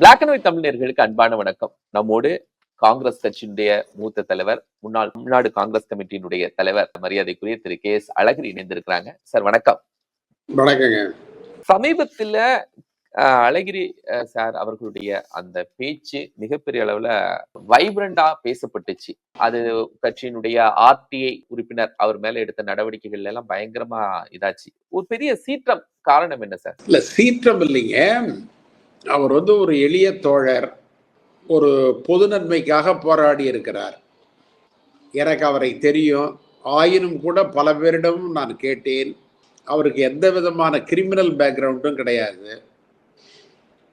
Black and white தமிழர்களுக்கு அன்பான வணக்கம். நம்மோடு காங்கிரஸ் கட்சியினுடைய மூத்த தலைவர் முன்னாள் தமிழ்நாடு காங்கிரஸ் கமிட்டியினுடைய தலைவர் மரியாதைக்குரிய திரு கே எஸ் அழகிரி இணைந்திருக்கிறாங்க. சார் வணக்கம். வணக்கங்க. சமீபத்துல அழகிரி சார் அவர்களுடைய அந்த பேச்சு மிகப்பெரிய அளவுல வைப்ரண்டா பேசப்பட்டுச்சு. அது கட்சியினுடைய ஆர்டிஐ உறுப்பினர் அவர் மேல எடுத்த நடவடிக்கைகள் எல்லாம் பயங்கரமா இதாச்சு. ஒரு பெரிய சீற்றம் காரணம் என்ன சார்? இல்ல சீற்றம் இல்லைங்க. அவர் வந்து ஒரு எளிய தோழர் ஒரு பொது நன்மைக்காக போராடி இருக்கிறார். எனக்கு அவரை தெரியும். ஆயினும் கூட பல பேரிடமும் நான் கேட்டேன். அவருக்கு எந்த விதமான கிரிமினல் பேக்ரவுண்டும் கிடையாது.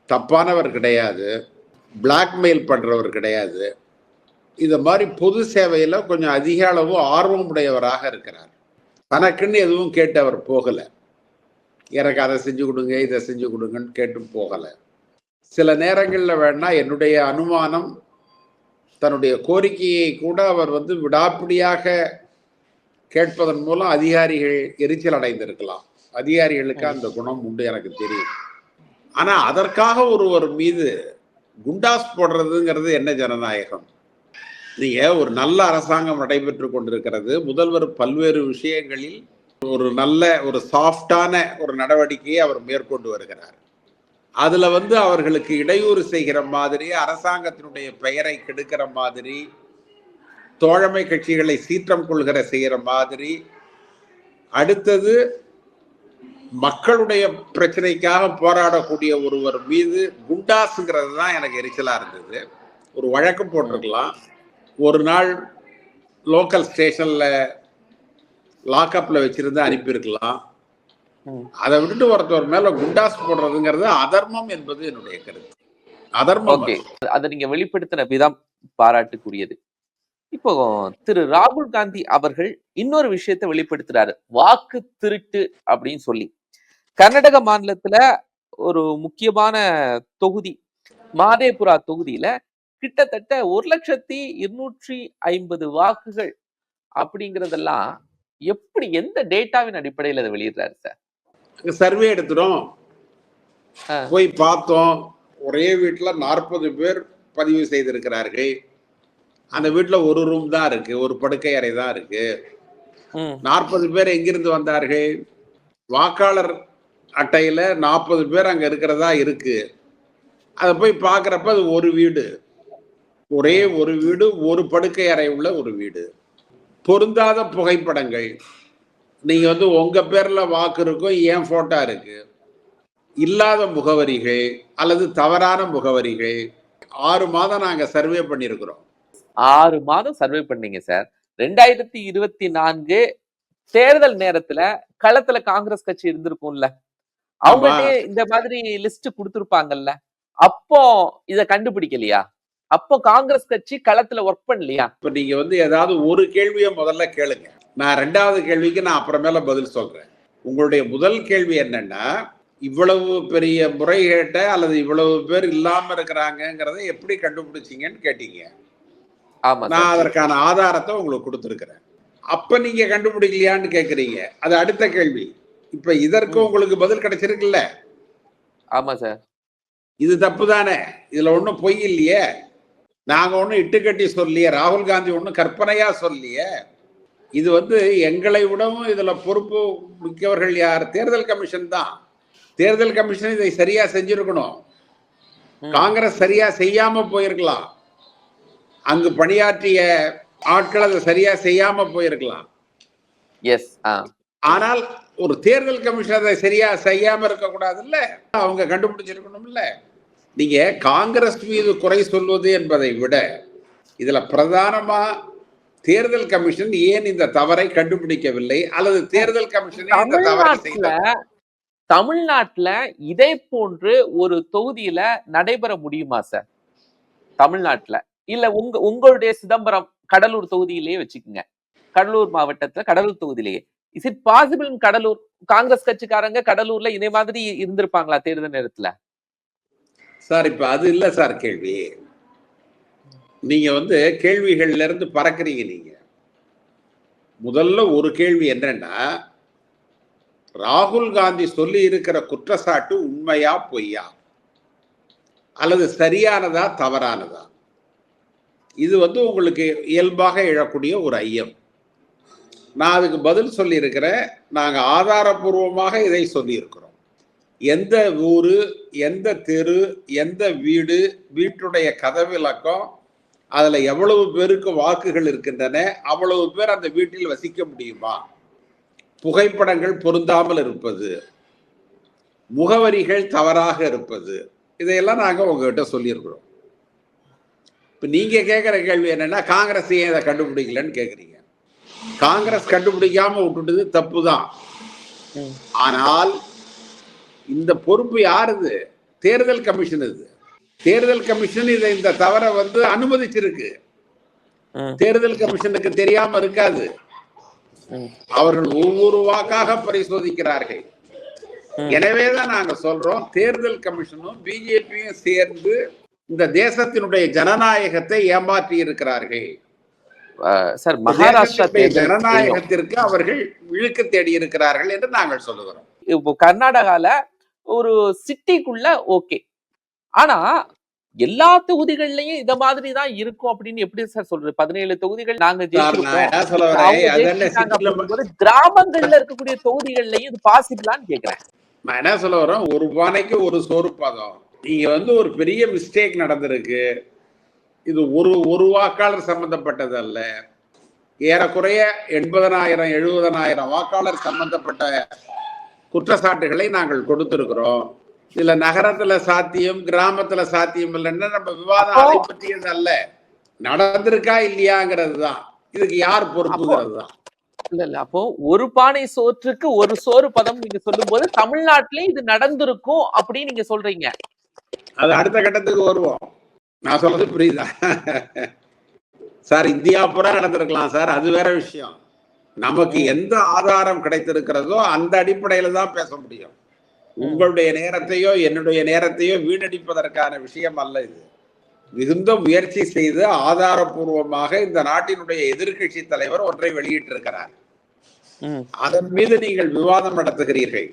தப்பானவர் கிடையாது. பிளாக்மெயில் பண்ணுறவர் கிடையாது. இந்த மாதிரி பொது சேவையில் கொஞ்சம் அதிக அளவு ஆர்வம் உடையவராக இருக்கிறார். தனக்குன்னு எதுவும் கேட்டு அவர் போகலை. எனக்கு அதை செஞ்சு கொடுங்க இதை செஞ்சு கொடுங்கன்னு கேட்டு போகலை. சில நேரங்களில் வேணா என்னுடைய அனுமானம் தன்னுடைய கோரிக்கையை கூட அவர் வந்து விடாப்பிடியாக கேட்பதன் மூலம் அதிகாரிகள் எரிச்சல் அடைந்திருக்கலாம். அதிகாரிகளுக்கு அந்த குணம் உண்டு எனக்கு தெரியும். ஆனால் அதற்காக ஒருவர் மீது குண்டாஸ் போடுறதுங்கிறது என்ன ஜனநாயகம்? நீங்க ஒரு நல்ல அரசாங்கம் நடைபெற்று கொண்டிருக்கிறது? முதல்வர் பல்வேறு விஷயங்களில் ஒரு நல்ல ஒரு சாஃப்டான ஒரு நடவடிக்கையை அவர் மேற்கொண்டு வருகிறார். அதுல வந்து அவர்களுக்கு இடையூறு செய்கிற மாதிரி அரசாங்கத்தினுடைய பெயரை கெடுக்கிற மாதிரி தோழமை கட்சிகளை சீற்றம் கொள்கிற செய்கிற மாதிரி. அடுத்தது மக்களுடைய பிரச்சனைக்காக போராடக்கூடிய ஒருவர் மீது குண்டாஸுங்கிறது தான் எனக்கு எரிச்சலா இருந்தது. ஒரு வழக்கு போட்டிருக்கலாம். ஒரு நாள் லோக்கல் ஸ்டேஷன்ல லாக்அப்ல வச்சிருந்து அனுப்பியிருக்கலாம். அதை விட்டுட்டு ஒருத்தவர் மேல குண்டாஸ் போடுறதுங்கிறது அதர்மம் என்பது என்னுடைய கருத்து. அதர்மம் அதை நீங்க வெளிப்படுத்தின விதம் பாராட்டுக்குரியது. இப்போ திரு ராகுல் காந்தி அவர்கள் இன்னொரு விஷயத்தை வெளிப்படுத்துறாரு. வாக்கு திருட்டு அப்படின்னு சொல்லி. கர்நாடக மாநிலத்துல ஒரு முக்கியமான தொகுதி மாதேபுரா தொகுதியில கிட்டத்தட்ட ஒரு லட்சத்தி இருநூற்றி ஐம்பது வாக்குகள் அப்படிங்கறதெல்லாம் எப்படி எந்த டேட்டாவின் அடிப்படையில் அதை வெளியிடுறாரு சார்? சர்வே எடுத்துட்டோம். ஆ. போய் பார்த்தோம். ஒரே வீட்டுல நாற்பது பேர் பதிவு செய்திருக்கிறார்கள். அந்த வீட்டுல ஒரு ரூம் தான் இருக்கு. ஒரு படுக்கை அறை தான் இருக்கு. நாற்பது பேர் எங்கிருந்து வந்தார்கள்? வாக்காளர் அட்டையில நாற்பது பேர் அங்க இருக்கிறதா இருக்கு. அதை போய் பார்க்கறப்ப அது ஒரு வீடு. ஒரே ஒரு வீடு ஒரு படுக்கை அறை உள்ள ஒரு வீடு. பொருந்தாத புகைப்படங்கள். நீங்க வந்து உங்க பேர்ல வாக்கு இருக்கும் ஏன் போட்டோ இருக்கு? இல்லாத முகவரிகள் அல்லது தவறான முகவரிகள் ஆறு மாதம் நாங்க சர்வே பண்ணியிருக்கிறோம் ஆறு மாதம் சர்வே பண்ணீங்க சார் ரெண்டாயிரத்தி இருபத்தி நான்கு தேர்தல் நேரத்துல களத்துல காங்கிரஸ் கட்சி இருந்திருக்கும்ல. அவங்கள்ட்டே இந்த மாதிரி லிஸ்ட் கொடுத்திருப்பாங்கல்ல. அப்போ இத கண்டுபிடிக்கலையா? அப்போ காங்கிரஸ் கட்சி களத்துல ஒர்க் பண்ணலையா? இப்ப நீங்க வந்து ஏதாவது ஒரு கேள்வியை முதல்ல கேளுங்க. நான் ரெண்டாவது கேள்விக்கு நான் அப்புறமேல பதில் சொல்றேன். உங்களுடைய முதல் கேள்வி என்னன்னா இவ்வளவு பெரிய முறைகேட்ட அல்லது இவ்வளவு பேர் இல்லாம இருக்கிறாங்கங்கிறத எப்படி கண்டுபிடிச்சீங்கன்னு கேட்டீங்க. நான் அதற்கான ஆதாரத்தை உங்களுக்கு கொடுத்துருக்கிறேன். அப்ப நீங்க கண்டுபிடிக்கலையான்னு கேக்குறீங்க. அது அடுத்த கேள்வி. இப்ப இதற்கு ம். உங்களுக்கு பதில் கிடைச்சிருக்குல்ல? ஆமா சார். இது தப்பு தானே? இதுல ஒண்ணும் பொய் இல்லையே? நாங்க ஒண்ணும் இட்டுக்கட்டி சொல்லியே ராகுல் காந்தி ஒண்ணும் கற்பனையா சொல்லியே இது வந்து எங்களை விடவும் இதுல பொறுப்பு மிக்கவர்கள் யார்? தேர்தல் கமிஷன் தான். தேர்தல் கமிஷன் இதை சரியா செஞ்சிருக்கணும். காங்கிரஸ் சரியா செய்யாம போயிருக்கலாம். அங்கு பணியாற்றிய ஆட்கள் அதை சரியா செய்யாம போயிருக்கலாம். எஸ் ஆனால் ஒரு தேர்தல் கமிஷன் அதை சரியா செய்யாம இருக்க கூடாதுல்ல அவங்க கண்டுபிடிச்சிருக்கணும்ல. நீங்க காங்கிரஸ் மீது குறை சொல்வது என்பதை விட இதுல பிரதானமா தேர்தல் கமிஷன் ஏன் இந்த தவறை கண்டுபிடிக்கவில்லை? அல்லது தேர்தல் கமிஷனே இந்த தவறை தமிழ்நாட்டுல இதே போன்று ஒரு தொகுதியில நடைபெற முடியுமா சார்? தமிழ்நாட்டுல. இல்ல உங்க உங்களுடைய சிதம்பரம் கடலூர் தொகுதியிலேயே வச்சுக்கோங்க. கடலூர் மாவட்டத்துல Cuddalore தொகுதியிலேயே. Is it possible Cuddalore? Congress கட்சிக்காரங்க கடலூர்ல இதே மாதிரி இருந்திருப்பாங்களா தேர்தல் நேரத்துல? சார் இப்ப அது இல்ல சார் கேள்வி. நீங்கள் வந்து கேள்விகள்லேருந்து இருந்து நீங்கள் முதல்ல ஒரு கேள்வி என்னன்னா ராகுல் காந்தி சொல்லி இருக்கிற குற்றச்சாட்டு உண்மையா பொய்யா? அல்லது சரியானதா தவறானதா? இது வந்து உங்களுக்கு இயல்பாக எழக்கூடிய ஒரு ஐயம். நான் அதுக்கு பதில் சொல்லியிருக்கிறேன். நாங்கள் ஆதாரபூர்வமாக இதை சொல்லியிருக்கிறோம். எந்த ஊர் எந்த தெரு எந்த வீடு வீட்டுடைய கதவிலக்கம் அதுல எவ்வளவு பேருக்கு வாக்குகள் இருக்கின்றன அவ்வளவு பேர் அந்த வீட்டில் வசிக்க முடியுமா? புகைப்படங்கள் பொருந்தாமல் இருப்பது முகவரிகள் தவறாக இருப்பது இதையெல்லாம் நாங்க உங்ககிட்ட சொல்லியிருக்கிறோம். இப்ப நீங்க கேட்கிற கேள்வி என்னன்னா காங்கிரஸ் ஏன் இதை கண்டுபிடிக்கலன்னு கேக்குறீங்க. காங்கிரஸ் கண்டுபிடிக்காம விட்டுட்டது தப்பு தான். ஆனால் இந்த பொறுப்பு யாருது? தேர்தல் கமிஷன் இது. தேர்தல் கமிஷன் இதை இந்த தவறை வந்து அனுமதிச்சிருக்கு. தேர்தல் கமிஷனுக்கு தெரியாம இருக்காது. அவர்கள் ஒவ்வொரு வாக்காக பரிசோதிக்கிறார்கள். எனவேதான் நாங்க சொல்றோம் தேர்தல் கமிஷனும் பிஜேபியும் சேர்ந்து இந்த தேசத்தினுடைய ஜனநாயகத்தை ஏமாற்றி இருக்கிறார்கள் சார் மகாராஷ்டிரா. ஜனநாயகத்திற்கு அவர்கள் இழுக்கு தேடி இருக்கிறார்கள் என்று நாங்கள் சொல்லுகிறோம் இப்போ கர்நாடகால ஒரு சிட்டிக்குள்ள ஓகே ஆனா எல்லா தொகுதிகள்லயும் இத மாதிரி தான் இருக்கும் அப்படின்னு எப்படி சார் சொல்றது? பதினேழு தொகுதிகள் நாங்க ஜெயிச்சிருக்கோம். கிராமங்கள்ல இருக்கக்கூடிய தொகுதிகள்லயும் இது பாசிபிளான்னு கேக்குறேன். நான் என்ன சொல்ல வரேன்? ஒரு பானைக்கு ஒரு சோறு பதம். நீங்க வந்து ஒரு பெரிய மிஸ்டேக் நடந்திருக்கு. இது ஒரு ஒரு வாக்காளர் சம்பந்தப்பட்டது அல்ல ஏறக்குறைய எண்பதனாயிரம் எழுபதனாயிரம் வாக்காளர் சம்பந்தப்பட்ட குற்றச்சாட்டுகளை நாங்கள் கொடுத்திருக்கிறோம். இதுல நகரத்துல சாத்தியம் கிராமத்துல சாத்தியம் இல்லைன்னா நம்ம விவாதம் அதை பற்றியது அல்ல. நடந்திருக்கா இல்லையாங்கிறது தான் இதுக்கு யார் பொறுப்புங்கிறது தான். இல்ல இல்ல. அப்போ ஒரு பானை சோற்றுக்கு ஒரு சோறு பதம் நீங்க சொல்லும்போது தமிழ்நாட்டிலயும் இது நடந்திருக்கும் அப்படின்னு நீங்க சொல்றீங்க. அது அடுத்த கட்டத்துக்கு வருவோம். நான் சொல்றது புரியுதா? சார் இந்தியா பூரா நடந்திருக்கலாம் சார். அது வேற விஷயம். நமக்கு எந்த ஆதாரம் கிடைத்திருக்கிறதோ அந்த அடிப்படையில தான் பேச முடியும். உங்களுடைய நேரத்தையோ என்னுடைய நேரத்தையோ வீணடிப்பதற்கான விஷயம் அல்ல இது. மிகுந்த முயற்சி செய்து ஆதாரபூர்வமாக இந்த நாட்டினுடைய எதிர்க்கட்சி தலைவர் ஒன்றை வெளியிட்டிருக்கிறார். அதன் மீது நீங்கள் விவாதம் நடத்துகிறீர்கள்.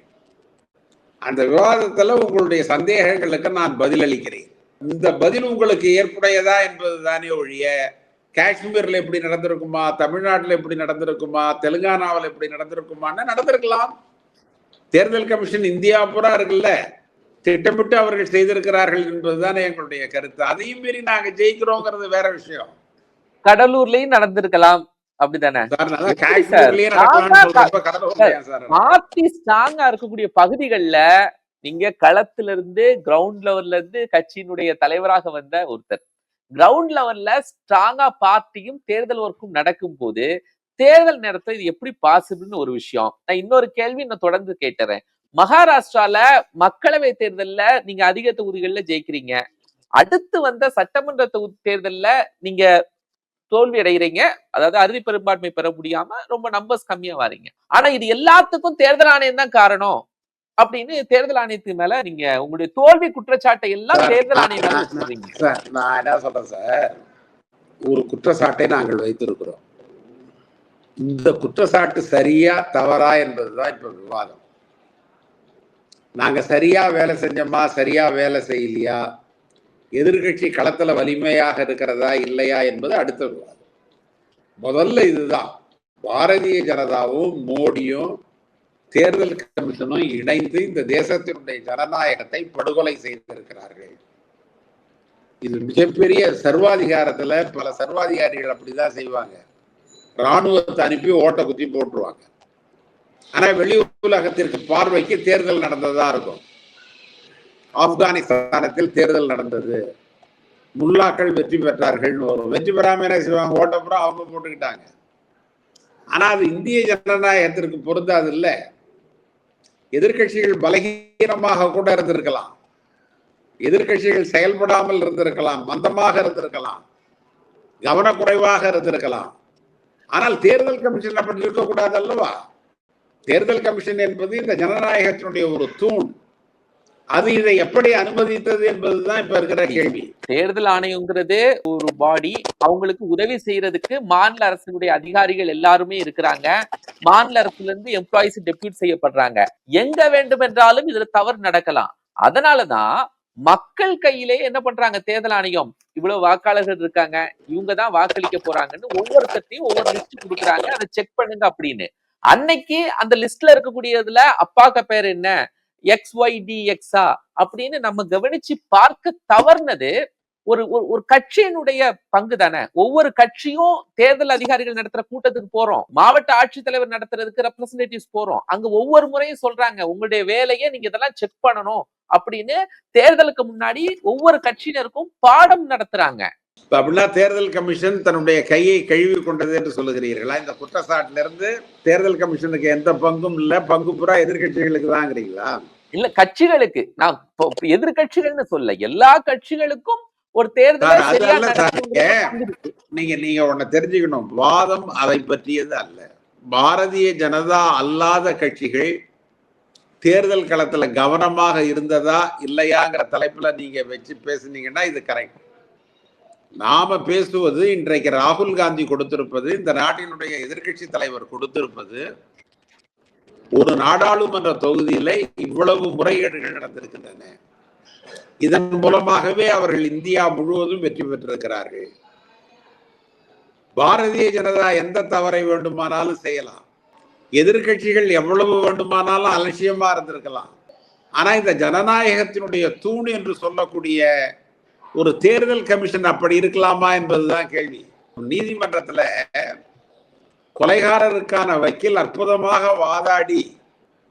அந்த விவாதத்துல உங்களுடைய சந்தேகங்களுக்கு நான் பதிலளிக்கிறேன். இந்த பதில் உங்களுக்கு ஏற்புடையதா என்பது தானே ஒழிய காஷ்மீர்ல எப்படி நடந்திருக்குமா தமிழ்நாட்டுல எப்படி நடந்திருக்குமா தெலுங்கானாவில் எப்படி நடந்திருக்குமான்னு நடந்திருக்கலாம். தேர்தல் கமிஷன் இந்தியா பூரா இருக்குல்ல? திட்டமிட்டு அவர்கள் செய்திருக்கிறார்கள் என்பதுதானே எங்களுடைய கருத்து. அதையும் மீறி நாங்க ஜெயிக்கிறோங்கிறது வேற விஷயம். கடலூர்லயும் நடந்திருக்கலாம். அப்படிதானே? சார்? பார்ட்டி ஸ்ட்ராங்கா இருக்கக்கூடிய பகுதிகள்ல நீங்க களத்துல இருந்து கிரவுண்ட் லெவல்ல இருந்து கட்சியினுடைய தலைவராக வந்த ஒருத்தர். கிரவுண்ட் லெவல்ல ஸ்ட்ராங்கா பார்ட்டியும் தேர்தல் ஒர்க்கும் நடக்கும் போது தேர்தல் நேரத்துல இது எப்படி பாசிபிள்னு ஒரு விஷயம். நான் இன்னொரு கேள்வி நான் தொடர்ந்து கேட்டுறேன். மகாராஷ்டிரால மக்களவை தேர்தல்ல நீங்க அதிக தொகுதிகள்ல ஜெயிக்கிறீங்க. அடுத்து வந்த சட்டமன்ற தொகுதி தேர்தல்ல நீங்க தோல்வி அடைகிறீங்க அதாவது அறுதி பெரும்பான்மை பெற முடியாம ரொம்ப நம்பர்ஸ் கம்மியா வாரீங்க. ஆனா இது எல்லாத்துக்கும் தேர்தல் ஆணையம் தான் காரணம். அப்படின்னு தேர்தல் ஆணையத்துக்கு மேல நீங்க உங்களுடைய தோல்வி குற்றச்சாட்டை எல்லாம் தேர்தல் ஆணையம் நான் என்ன சொல்றேன் சார்? ஒரு குற்றச்சாட்டை நாங்கள் வைத்திருக்கிறோம். இந்த குற்றச்சாட்டு சரியா தவறா என்பதுதான் இப்ப விவாதம். நாங்க சரியா வேலை செஞ்சோமா சரியா வேலை செய்யலையா? எதிர்கட்சி களத்துல வலிமையாக இருக்கிறதா இல்லையா என்பது அடுத்த விவாதம். முதல்ல இதுதான். பாரதிய ஜனதாவும் மோடியும் தேர்தல் கமிஷனும் இணைந்து இந்த தேசத்தினுடைய ஜனநாயகத்தை படுகொலை செய்திருக்கிறார்கள். இது மிகப்பெரிய சர்வாதிகாரத்துல பல சர்வாதிகாரிகள் அப்படிதான் செய்வாங்க. ராணுவத்தை அனுப்பி ஓட்ட குத்தி போட்டுருவாங்க. ஆனா வெளி உலகத்திற்கு பார்வைக்கு தேர்தல் நடந்ததா இருக்கும். ஆப்கானிஸ்தானத்தில் தேர்தல் நடந்தது. முல்லாக்கள் வெற்றி பெற்றார்கள். வரும் வெற்றி பெறாம என்ன செய்வாங்க? ஓட்டப்புறம் அவங்க போட்டுக்கிட்டாங்க. ஆனா அது இந்திய ஜனநாயகத்திற்கு பொருந்தாது இல்ல. எதிர்க்கட்சிகள் பலகீனமாக கூட இருந்திருக்கலாம். எதிர்க்கட்சிகள் செயல்படாமல் இருந்திருக்கலாம். மந்தமாக இருந்திருக்கலாம். கவனக்குறைவாக இருந்திருக்கலாம். ஆனால் தேர்தல் கமிஷன் அப்படி இருக்கக்கூடாது அல்லவா? தேர்தல் கமிஷன் என்பது இந்த ஜனநாயகத்தினுடைய ஒரு தூண். அது இதை எப்படி அனுமதித்தது என்பதுதான் இப்ப இருக்கிற கேள்வி. தேர்தல் ஆணையங்கிறது ஒரு பாடி அவங்களுக்கு உதவி செய்யறதுக்கு மாநில அரசினுடைய அதிகாரிகள் எல்லாருமே இருக்கிறாங்க. மாநில அரசுல இருந்து எம்ப்ளாயிஸ் டெபியூட் செய்யப்படுறாங்க. எங்க வேண்டும் என்றாலும் இதுல தவறு நடக்கலாம். அதனாலதான் மக்கள் கையிலே என்ன பண்றாங்க? தேர்தல் ஆணையம். இவ்வளவு வாக்காளர்கள் இருக்காங்க. இவங்க தான் வாக்களிக்க போறாங்கன்னு ஒவ்வொருத்தையும் ஒவ்வொரு லிஸ்ட் கொடுக்குறாங்க. அதை செக் பண்ணுங்க அப்படின்னு. அன்னைக்கு அந்த லிஸ்ட்ல இருக்கக்கூடியதுல அப்பாக்க பேர் என்ன? எக்ஸ் ஒய் டி எக்ஸா அப்படின்னு நம்ம கவனிச்சு பார்க்க தவறுனது ஒரு ஒரு- கட்சியினுடைய பங்கு தானே? ஒவ்வொரு கட்சியும் தேர்தல் அதிகாரிகள் நடத்துற கூட்டத்துக்கு போறோம். மாவட்ட ஆட்சித்தலைவர் நடத்துறதுக்கு ரெப்ரசன்டேட்டிவ்ஸ் போறோம். அங்க ஒவ்வொரு முறையும் சொல்றாங்க உங்களுடைய வேலையை நீங்க இதெல்லாம் செக் பண்ணணும். அப்படின்னு தேர்தலுக்கு முன்னாடி ஒவ்வொரு கட்சியினருக்கும் பாடம் நடத்துறாங்க. இப்ப அப்படின்னா தேர்தல் கமிஷன் தன்னுடைய கையை கழுவி கொண்டது என்று சொல்லுகிறீர்களா? இந்த குற்றச்சாட்டுல இருந்து தேர்தல் கமிஷனுக்கு எந்த பங்கும் இல்ல. பங்கு புறா எதிர்கட்சிகளுக்கு தாங்கிறீங்களா? இல்ல கட்சிகளுக்கு. நான் எதிர்கட்சிகள்னு சொல்ல எல்லா கட்சிகளுக்கும் ஒரு தேர்தலை. நீங்க நீங்க ஒண்ணு தெரிஞ்சுக்கணும். வாதம் அதை பற்றியது அல்ல. பாரதிய ஜனதா அல்லாத கட்சிகள் தேர்தல் களத்துல கவனமாக இருந்ததா இல்லையாங்கிற தலைப்புல நீங்க வச்சு பேசுனீங்கன்னா இது கரெக்ட். நாம பேசுவது இன்றைக்கு ராகுல் காந்தி கொடுத்திருப்பது இந்த நாட்டினுடைய எதிர்க்கட்சி தலைவர் கொடுத்திருப்பது ஒரு நாடாளுமன்ற தொகுதியில இவ்வளவு முறைகேடுகள் நடந்திருக்கின்றன. இதன் மூலமாகவே அவர்கள் இந்தியா முழுவதும் வெற்றி பெற்றிருக்கிறார்கள். பாரதிய ஜனதா எந்த தவறை வேண்டுமானாலும் செய்யலாம். எதிர்கட்சிகள் எவ்வளவு வேண்டுமானாலும் அலட்சியமா இருந்திருக்கலாம். ஆனா இந்த ஜனநாயகத்தினுடைய தூண் என்று சொல்லக்கூடிய ஒரு தேர்தல் கமிஷன் அப்படி இருக்கலாமா என்பதுதான் கேள்வி. நீதிமன்றத்துல கொலைகாரருக்கான வக்கீல் அற்புதமாக வாதாடி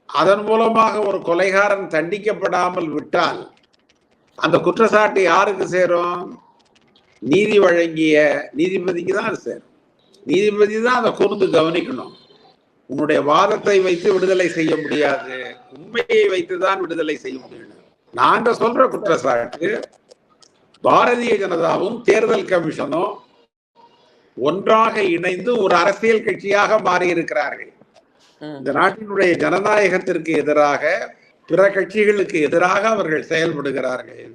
அதன் மூலமாக ஒரு கொலைகாரன் தண்டிக்கப்படாமல் விட்டால் அந்த குற்றச்சாட்டு யாருக்கு சேரும்? நீதி வழங்கிய நீதிபதிக்கு தான் சேரும். நீதிபதி தான் அதை கூர்ந்து கவனிக்கணும். உன்னுடைய வாதத்தை வைத்து விடுதலை செய்ய முடியாது. உண்மையை வைத்து தான் விடுதலை செய்ய முடியும். நாங்க சொல்ற குற்றச்சாட்டு பாரதிய ஜனதாவும் தேர்தல் கமிஷனும் ஒன்றாக இணைந்து ஒரு அரசியல் கட்சியாக மாறி இருக்கிறார்கள். இந்த நாட்டினுடைய ஜனநாயகத்திற்கு எதிராக பிற கட்சிகளுக்கு எதிராக அவர்கள் செயல்படுகிறார்கள்.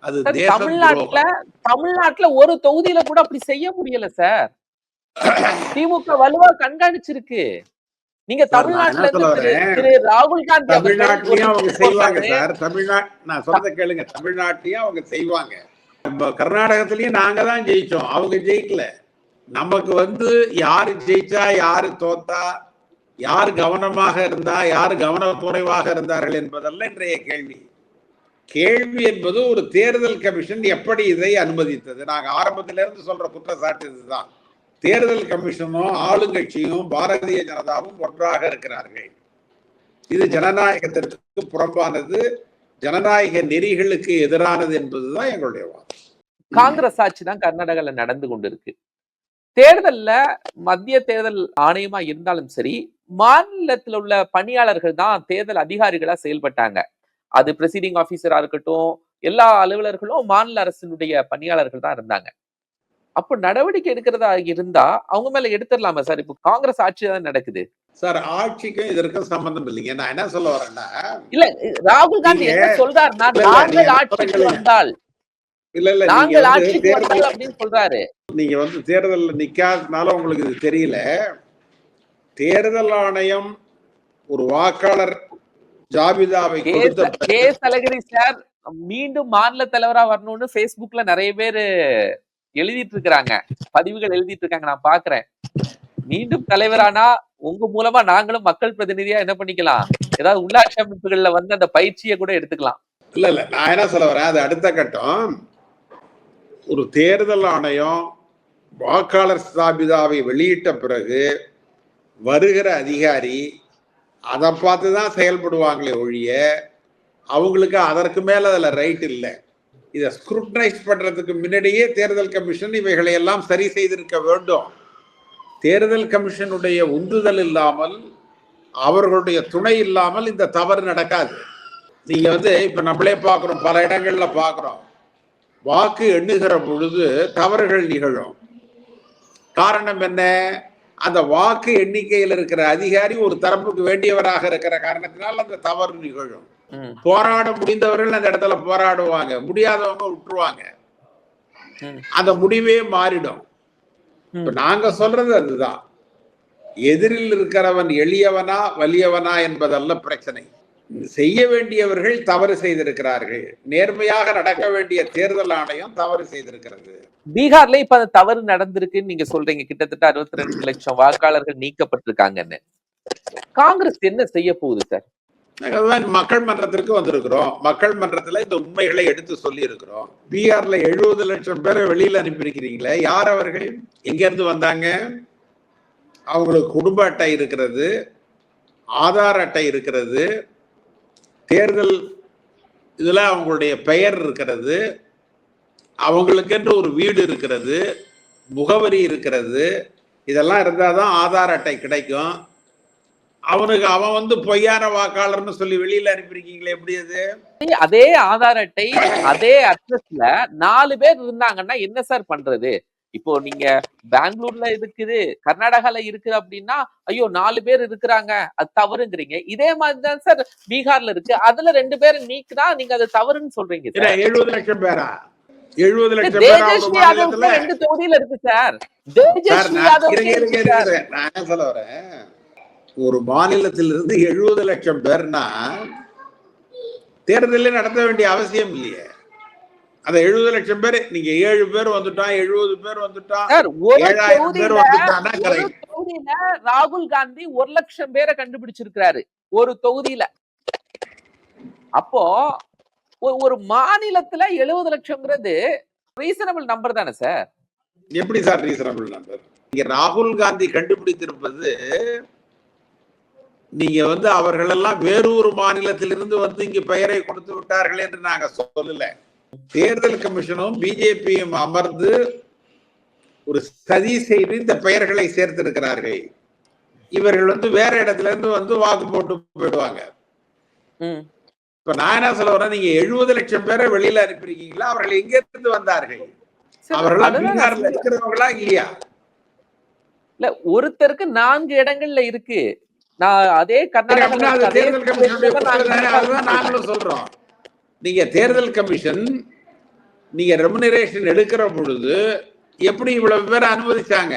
அது தமிழ்நாட்டுல தமிழ்நாட்டுல ஒரு தொகுதியில கூட அப்படி செய்ய முடியல சார். திமுக வலுவா கண்காணிச்சிருக்கு. நீங்க தமிழ்நாட்டுல திரு- ராகுல் காந்தி தமிழ்நாட்டிலையும் அவங்க செய்வாங்க. சார். தமிழ்நாட் நான் சொல்றத கேளுங்க. தமிழ்நாட்டிலையும் அவங்க செய்வாங்க. நம்ம கர்நாடகத்திலயும் நாங்க தான் ஜெயிச்சோம். அவங்க ஜெயிக்கல. நமக்கு வந்து யாரு ஜெயிச்சா யாரு தோத்தா யார் கவனமாக இருந்தா யார் கவனக்குறைவாக இருந்தார்கள் என்பதல்ல இன்றைய கேள்வி. கேள்வி என்பது ஒரு தேர்தல் கமிஷன் எப்படி இதை அனுமதித்தது? நாங்க ஆரம்பத்திலிருந்து சொல்ற குற்றச்சாட்டு இதுதான். தேர்தல் கமிஷனும் ஆளுங்கட்சியும் பாரதிய ஜனதாவும் ஒன்றாக இருக்கிறார்கள். இது ஜனநாயகத்திற்கு புறம்பானது ஜனநாயக நெறிகளுக்கு எதிரானது என்பதுதான் எங்களுடைய வாதம். காங்கிரஸ் ஆட்சி தான் கர்நாடகால நடந்து கொண்டிருக்கு. தேர்தல்ல மத்திய தேர்தல் ஆணையமா இருந்தாலும் சரி மாநிலத்துல உள்ள பணியாளர்கள் தான் தேர்தல் அதிகாரிகளா செயல்பட்டாங்க. அது பிரசீடிங் ஆபீசரா இருக்கட்டும் எல்லா அலுவலர்களும் மாநில அரசினுடைய பணியாளர்கள் தான் இருந்தாங்க. அப்போ நடவடிக்கை எடுக்கிறதா இருந்தா அவங்க மேல எடுத்துடலாமா சார்? இப்போ காங்கிரஸ் ஆட்சி தான் நடக்குது. சார் ஆட்சிக்கும் இதற்கும் சம்பந்தம் இல்லைங்க. நான் என்ன சொல்ல வரேன்னா இல்ல ராகுல் காந்தி என்ன சொல்றாருன்னா நாங்கள் நீங்க ஆட்சிக்கு. வந்தால் இல்ல இல்ல நீங்க நாங்கள் ஆட்சிக்கு வந்தால் தேர்தல் அப்படின்னு சொல்றாரு. நீங்க வந்து தேர்தல்ல நிக்காதனால உங்களுக்கு இது தெரியல. தேர்தல் ஆணையம் ஒரு வாக்காளர் ஜாபிதாவை கே சலகிரி சார் மீண்டும் மாநில தலைவரா வரணும்னு Facebookல நிறைய பேரு எழுதிட்டு இருக்காங்க பதிவுகள் எழுதிட்டு இருக்காங்க நான் பாக்குறேன். மீண்டும் தலைவரானா உங்க மூலமா நாங்களும் மக்கள் பிரதிநிதியா என்ன பண்ணிக்கலாம்? ஏதாவது உள்ளாட்சி அமைப்புகள்ல வந்து அந்த பயிற்சியை கூட எடுத்துக்கலாம். இல்ல இல்ல நான் என்ன சொல்ல வரேன்? அது அடுத்த கட்டம். ஒரு தேர்தல் ஆணையம் வாக்காளர் ஸ்தாபிதாவை வெளியிட்ட பிறகு வருகிற அதிகாரி அதை பார்த்து தான் செயல்படுவாங்களே ஒழிய அவங்களுக்கு அதற்கு மேல அதுல ரைட் இல்லை. இதை ஸ்க்ரூட்னைஸ் பண்றதுக்கு முன்னாடியே தேர்தல் கமிஷன் இவைகளை எல்லாம் சரி செய்திருக்க வேண்டும். தேர்தல் கமிஷனுடைய உந்துதல் இல்லாமல் அவர்களுடைய துணை இல்லாமல் இந்த தவறு நடக்காது. நீங்க வந்து இப்ப நம்மளே பார்க்குறோம் பல இடங்கள்ல பார்க்குறோம். வாக்கு எண்ணுகிற பொழுது தவறுகள் நிகழும். காரணம் என்ன? அந்த வாக்கு எண்ணிக்கையில் இருக்கிற அதிகாரி ஒரு தரப்புக்கு வேண்டியவராக இருக்கிற காரணத்தினால் அந்த தவறு நிகழும். போராட முடிந்தவர்கள் அந்த இடத்துல போராடுவாங்க. முடியாதவங்க விட்டுருவாங்க. அந்த முடிவே மாறிடும். இப்ப நாங்க சொல்றது அதுதான். எதிரில் இருக்கிறவன் எளியவனா வலியவனா என்பதல்ல பிரச்சனை. செய்ய வேண்டியவர்கள் தவறு செய்திருக்கிறார்கள். நேர்மையாக நடக்க வேண்டிய தேர்தல் ஆணையம் தவறு செய்திருக்கிறது. பீகார்ல இப்ப அந்த தவறு நடந்திருக்குன்னு நீங்க சொல்றீங்க. கிட்டத்தட்ட அறுபத்தி ரெண்டு லட்சம் வாக்காளர்கள் நீக்கப்பட்டிருக்காங்கன்னு. காங்கிரஸ் என்ன செய்ய போகுது சார்? அதுதான் மக்கள் மன்றத்திற்கு வந்திருக்கிறோம். மக்கள் மன்றத்துல இந்த உண்மைகளை எடுத்து சொல்லி இருக்கிறோம் பீகார்ல எழுபது லட்சம் பேரை வெளியில அனுப்பியிருக்கிறீங்களே யார் அவர்கள்? எங்க இருந்து வந்தாங்க? அவங்களுக்கு குடும்ப அட்டை இருக்கிறது ஆதார் அட்டை இருக்கிறது தேர்தல் இதில் அவங்களுடைய பெயர் இருக்கிறது அவங்களுக்கென்று ஒரு வீடு இருக்கிறது முகவரி இருக்கிறது இதெல்லாம் இருந்தால் தான் ஆதார் அட்டை கிடைக்கும். அவனுக்கு அவன் வந்து பொய்யான வாக்காளர்னு சொல்லி வெளியில அனுப்பியிருக்கீங்களே எப்படி அது? அதே ஆதார் அட்டை அதே அட்ரஸ்ல நாலு பேர் இருந்தாங்கன்னா என்ன சார் பண்றது? இப்போ நீங்க பெங்களூர்ல இருக்குது கர்நாடகால இருக்குது அப்படின்னா ஐயோ நாலு பேர் இருக்கிறாங்க அது தவறுங்கிறீங்க. இதே மாதிரிதான் சார் பீகார்ல இருக்கு. அதுல ரெண்டு பேரை நீக்குனா நீங்க அது தவறுன்னு சொல்றீங்க எழுபது லட்சம் பேரா? எழுபது லட்சம் தேஜஸ்வி யாதவ் ரெண்டு தொகுதியில இருக்கு சார். தேஜஸ்வி யாதவ். நான் என்ன சொல்ல வரேன்? ஒரு மாநிலத்திலிருந்து எழுபது லட்சம் பேர்னா தேர்தலே நடத்த வேண்டிய அவசியம் இல்லையே. அந்த எழுபது லட்சம் பேர் நீங்க ஏழு பேர் வந்துட்டான் எழுபது பேர் தொகுதியில ராகுல் காந்தி ஒரு லட்சம் பேரை கண்டுபிடிச்சிருக்கிறாரு ஒரு தொகுதியில. அப்போ ஒரு- மாநிலத்துல எழுபது லட்சம்ங்கிறது ரீசனபிள் நம்பர் தானே சார்? எப்படி சார் ரீசனபிள் நம்பர் நீங்க ராகுல் காந்தி கண்டுபிடித்திருப்பது நீங்க வந்து அவர்கள் எல்லாம் வேறு ஒரு மாநிலத்திலிருந்து வந்து இங்கு பெயரை கொடுத்து விட்டார்கள் என்று நாங்க சொல்லல. தேர்தல் கமிஷனும் பிஜேபியும் அமர்ந்து ஒரு சதி செய்து இந்த பெயர்களை சேர்த்திருக்கிறார்கள். இவர்கள் வந்து வேற இடத்துல இருந்து வந்து வாக்கு போட்டு போயிடுவாங்க. இப்ப நான் என்ன சொல்ல வரேன் நீங்க எழுபது லட்சம் பேரை வெளியில அனுப்பியிருக்கீங்களா? அவர்கள் எங்க இருந்து வந்தார்கள் அவர்களா பீகார்ல இருக்கிறவங்களா இல்லையா? இல்ல ஒருத்தருக்கு நான்கு இடங்கள்ல இருக்கு. நான் அதே அதே தேர்தல்? அதுதான் நாங்களும் சொல்றோம். நீங்க தேர்தல் கமிஷன் நீங்க ரெமுனரேஷன் எடுக்கிற பொழுது எப்படி இவ்வளவு பேர் அனுமதிச்சாங்க?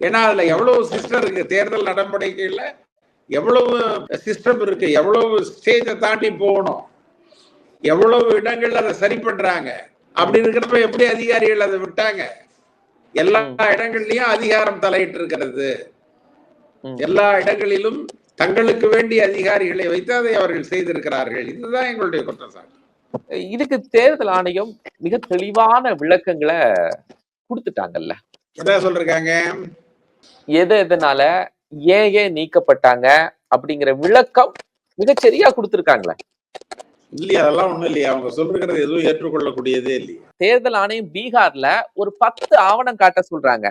ஏன்னா அதுல எவ்வளவு சிஸ்டம் இருக்கு? தேர்தல் நடவடிக்கையில எவ்வளவு சிஸ்டம் இருக்கு? எவ்வளவு ஸ்டேஜை தாண்டி போகணும்? எவ்வளவு இடங்கள்ல அதை சரி பண்றாங்க? அப்படி இருக்கிறப்ப எப்படி அதிகாரிகள் அதை விட்டாங்க? எல்லா இடங்கள்லயும் அதிகாரம் தலையிட்டு இருக்கிறது. எல்லா இடங்களிலும் தங்களுக்கு வேண்டிய அதிகாரிகளை வைத்து அதை அவர்கள் செய்திருக்கிறார்கள். இதுதான் எங்களுடைய குற்றச்சாட்டு. இதுக்கு தேர்தல் ஆணையம் மிக தெளிவான விளக்கங்களை கொடுத்துட்டாங்கல்ல. என்ன சொல்றாங்க எது எதனால ஏன் ஏன் நீக்கப்பட்டாங்க அப்படிங்கிற விளக்கம் மிகச் சரியா கொடுத்திருக்காங்களே. இல்லையா அதெல்லாம் ஒண்ணும் இல்லையா. அவங்க சொல்றது எதுவும் ஏற்றுக்கொள்ளக்கூடியதே இல்லையா. தேர்தல் ஆணையம் பீகார்ல ஒரு பத்து ஆவணம் காட்ட சொல்றாங்க.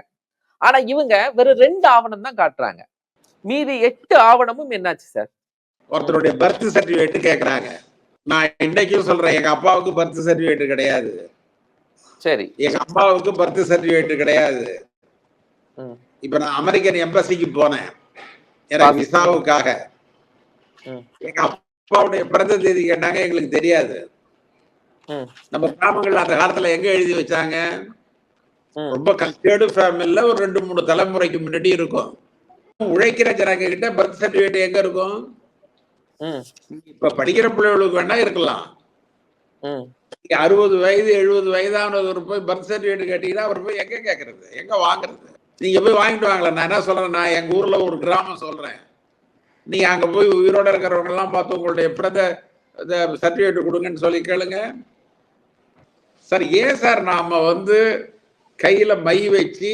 ஆனா இவங்க வெறும் ரெண்டு ஆவணம் தான் காட்டுறாங்க. மீதி எட்டு ஆவணமும் என்னாச்சு சார்? ஒருத்தருடைய பர்த் சர்டிபிகேட் கேக்குறாங்க. நான் இன்னைக்கும் சொல்றேன் எங்க அப்பாவுக்கு பர்த் சர்டிபிகேட் கிடையாது. சரி. எங்க அம்மாவுக்கு பர்த் சர்டிபிகேட் கிடையாது. இப்ப நான் அமெரிக்கன் எம்பசிக்கு போனேன். எனக்கு விசாவுக்காக. எங்க அப்பாவுடைய பிறந்த தேதி கேட்டாங்க எங்களுக்கு தெரியாது. நம்ம கிராமங்கள்ல அந்த காலத்துல எங்க எழுதி வச்சாங்க. ரொம்ப கல்ச்சர்டு ஃபேமிலில ஒரு ரெண்டு மூணு தலைமுறைக்கு முன்னாடி இருக்கும். உழைக்கிற ஜனங்க கிட்ட பர்த் சர்டிபிகேட் எங்க இருக்கும்? இப்ப படிக்கிற பிள்ளைகளுக்கு வேணா இருக்கலாம். அறுபது வயது எழுபது வயதானவர் போய் பர்த் சர்டிபிகேட் கேட்டீங்கன்னா அவர் போய் எங்க கேக்குறது? எங்க வாங்குறது? நீங்க போய் வாங்கிட்டு வாங்கல நான் என்ன சொல்றேன்? நான் எங்க ஊர்ல ஒரு கிராமம் சொல்றேன். நீங்க அங்க போய் உயிரோட இருக்கிறவங்க எல்லாம் பார்த்து உங்களுடைய பிறந்த சர்டிபிகேட் கொடுங்கன்னு சொல்லி கேளுங்க. சார் ஏன் சார் நாம வந்து கையில மை வச்சு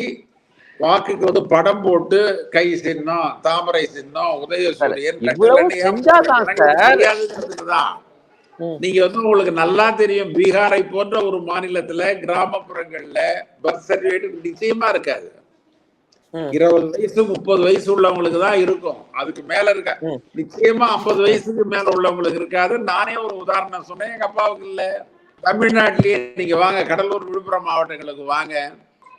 வாக்குக்கு வந்து படம் போட்டு கை சின்னம் தாமரை சின்னம் உதயசூரியன் இவ்வளவு ரெட்டை செஞ்சாதான் சார். தெரியாதுங்கிறதுக்கு தான் ம். நீங்க வந்து உங்களுக்கு நல்லா தெரியும் பீகாரை போன்ற ஒரு மாநிலத்துல கிராமப்புறங்கள்ல பர்த் சர்டிபிகேட் நிச்சயமா இருக்காது. இருபது வயசு முப்பது வயசு உள்ளவங்களுக்கு தான் இருக்கும் அதுக்கு மேல இருக்க. நிச்சயமா ஐம்பது வயசுக்கு மேல உள்ளவங்களுக்கு இருக்காது நானே ஒரு உதாரணம் சொன்னேன் எங்க அப்பாவுக்கு இல்ல தமிழ்நாட்டிலேயே நீங்க வாங்க கடலூர் விழுப்புரம் மாவட்டங்களுக்கு வாங்க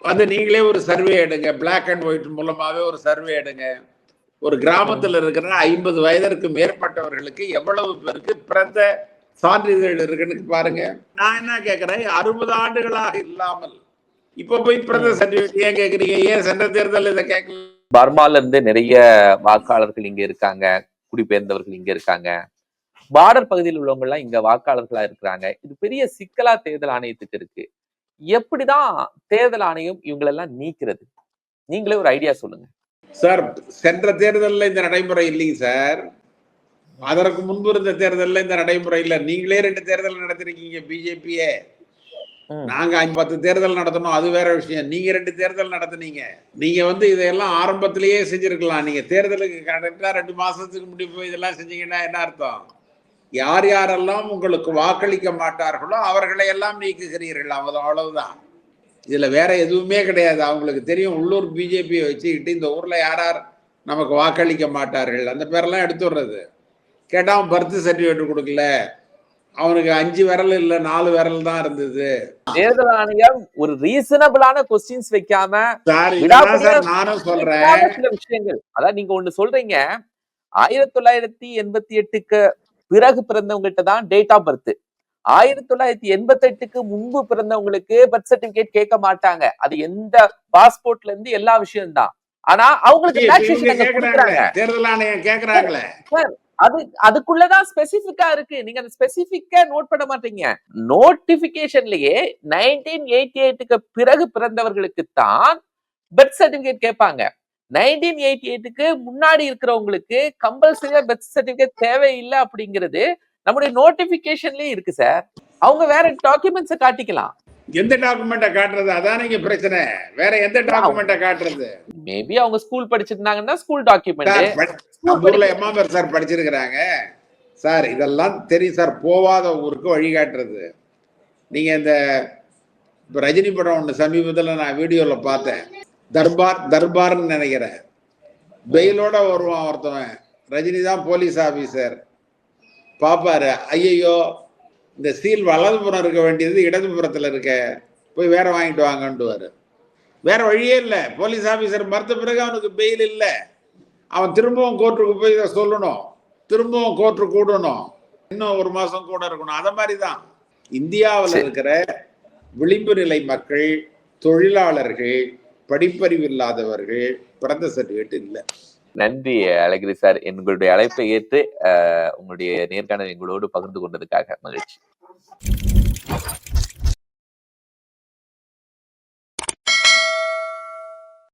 வந்து நீங்களே ஒரு சர்வே எடுங்க. பிளாக் அண்ட் ஒயிட் மூலமாவே ஒரு சர்வே எடுங்க. ஒரு கிராமத்துல இருக்கிற ஐம்பது வயதிற்கு மேற்பட்டவர்களுக்கு எவ்வளவு பேருக்கு பிறந்த சான்றிதழ் இருக்குன்னு பாருங்க. நான் என்ன கேக்குறேன்? அறுபது ஆண்டுகளாக இல்லாமல் இப்ப போய் பிறந்த சர்டிபிகேட் ஏன் கேக்குறீங்க? ஏன் சென்ற தேர்தல் இதை கேட்கல பர்மால இருந்து நிறைய வாக்காளர்கள் இங்க இருக்காங்க. குடிபெயர்ந்தவர்கள் இங்க இருக்காங்க. பார்டர் பகுதியில் உள்ளவங்க எல்லாம் இங்க வாக்காளர்களா இருக்கிறாங்க. இது பெரிய சிக்கலா தேர்தல் ஆணையத்துக்கு இருக்கு. எப்படிதான் தேர்தல் ஆணையம் இவங்களெல்லாம் நீக்கிறது? நீங்களே ஒரு ஐடியா சொல்லுங்க. சார் சென்ற தேர்தலில் இந்த நடைமுறை இல்லைங்க சார். அதற்கு முன்பு இருந்த தேர்தலில் இந்த நடைமுறை இல்லை. நீங்களே ரெண்டு தேர்தல் நடத்திருக்கீங்க பிஜேபியே. நாங்க அஞ்சு பத்து தேர்தல் நடத்தணும் அது வேற விஷயம். நீங்க ரெண்டு தேர்தல் நடத்துனீங்க. நீங்க வந்து இதையெல்லாம் ஆரம்பத்திலேயே செஞ்சிருக்கலாம். நீங்க தேர்தலுக்கு கரெக்டா ரெண்டு மாசத்துக்கு முன்னாடி போய் இதெல்லாம் செஞ்சீங்கன்னா என்ன அர்த்தம்? யார் யாரெல்லாம் உங்களுக்கு வாக்களிக்க மாட்டார்களோ அவர்களை எல்லாம் நீக்குகிறீர்கள். அவ்வளவு அவ்வளவுதான். இதுல வேற எதுவுமே கிடையாது. அவங்களுக்கு தெரியும் உள்ளூர் பிஜேபியை வச்சுக்கிட்டு இந்த ஊர்ல யார் யார் நமக்கு வாக்களிக்க மாட்டார்கள். அந்த பேரெல்லாம் எடுத்து விடுறது கேட்டா அவன் பர்த் சர்டிஃபிகேட் கொடுக்கல. அவனுக்கு அஞ்சு விரல் இல்ல நாலு விரல் தான் இருந்தது. தேர்தல் ஆணையம் ஒரு ரீசனபிளான கொஸ்டின்ஸ் வைக்காம நானும் சொல்றேன். சில விஷயங்கள். அதாவது நீங்க ஒண்ணு சொல்றீங்க. ஆயிரத்தி தொள்ளாயிரத்தி எண்பத்தி எட்டுக்கு பிறகு பிறந்தவங்ககிட்ட தான் டேட் ஆஃப் பர்த் ஆயிரத்தி தொள்ளாயிரத்தி எண்பத்தி எட்டுக்கு முன்பு பிறந்தவங்களுக்கு பர்த் சர்டிபிகேட் கேட்க மாட்டாங்க. அது எந்த பாஸ்போர்ட்ல இருந்து எல்லா விஷயம் தான் ஆனா அவங்களுக்கு தேர்தல் ஆணையம் கேக்குறாங்களே. அது அதுக்குள்ளதான் ஸ்பெசிபிக்கா இருக்கு. நீங்க அந்த ஸ்பெசிபிக்கா நோட் பண்ண மாட்டீங்க. நோட்டிபிகேஷன்லயே நைன்டீன் எயிட்டி எயிட்டுக்கு பிறகு பிறந்தவர்களுக்கு தான் பர்த் சர்டிபிகேட் கேட்பாங்க. நைன்டீன் எயிட்டி எயிட்டுக்கு முன்னாடி இருக்கிறவங்களுக்கு கம்பல்சரியா பர்த் சர்டிபிகேட் தேவையில்லை அப்படிங்கிறது நம்முடைய நோட்டிபிகேஷன்லயே இருக்கு சார் அவங்க வேற டாக்குமெண்ட்ஸை காட்டிக்கலாம். எந்த டாக்குமெண்ட்டை காட்டுறது? அதான் நீங்க பிரச்சனை. வேற எந்த டாக்குமெண்ட்டை காட்டுறது? மேபி அவங்க ஸ்கூல் படிச்சிருந்தாங்கன்னா ஸ்கூல் டாக்குமெண்ட் ஊர்ல எம்மாமர் சார் படிச்சிருக்கிறாங்க. சார் இதெல்லாம் தெரியும் சார். போவாத ஊருக்கு வழிகாட்டுறது நீங்க இந்த ரஜினி படம் ஒன்று சமீபத்தில் நான் வீடியோல பார்த்தேன். தர்பார் தர்பார்னு நினைக்கிறேன். பெயிலோட வருவான் ஒருத்தவன். ரஜினி தான் போலீஸ் ஆபீசர். பாப்பாரு ஐயையோ இந்த சீல் வலதுபுறம் இருக்க வேண்டியது இடதுபுறத்துல இருக்க. போய் வேற வாங்கிட்டு வாங்கன்ட்டுவாரு வேற வழியே இல்லை. போலீஸ் ஆபீசர் மறுத்த பிறகு அவனுக்கு பெயில் இல்லை. அவன் திரும்பவும் கோர்ட்டுக்கு போய் இதை சொல்லணும். திரும்பவும் கோர்ட்டு கூடணும். இன்னும் ஒரு மாசம் கூட இருக்கணும். அத மாதிரி தான் இந்தியாவில். இருக்கிற விளிம்பு நிலை மக்கள் தொழிலாளர்கள் படிப்பறிவு இல்லாதவர்கள் பிறந்த சர்டிஃபிகேட் இல்லை. நன்றி அழகிரி சார். எங்களுடைய அழைப்பை ஏற்று அஹ், உங்களுடைய நேர்காணல் எங்களோடு பகிர்ந்து கொண்டதுக்காக மகிழ்ச்சி.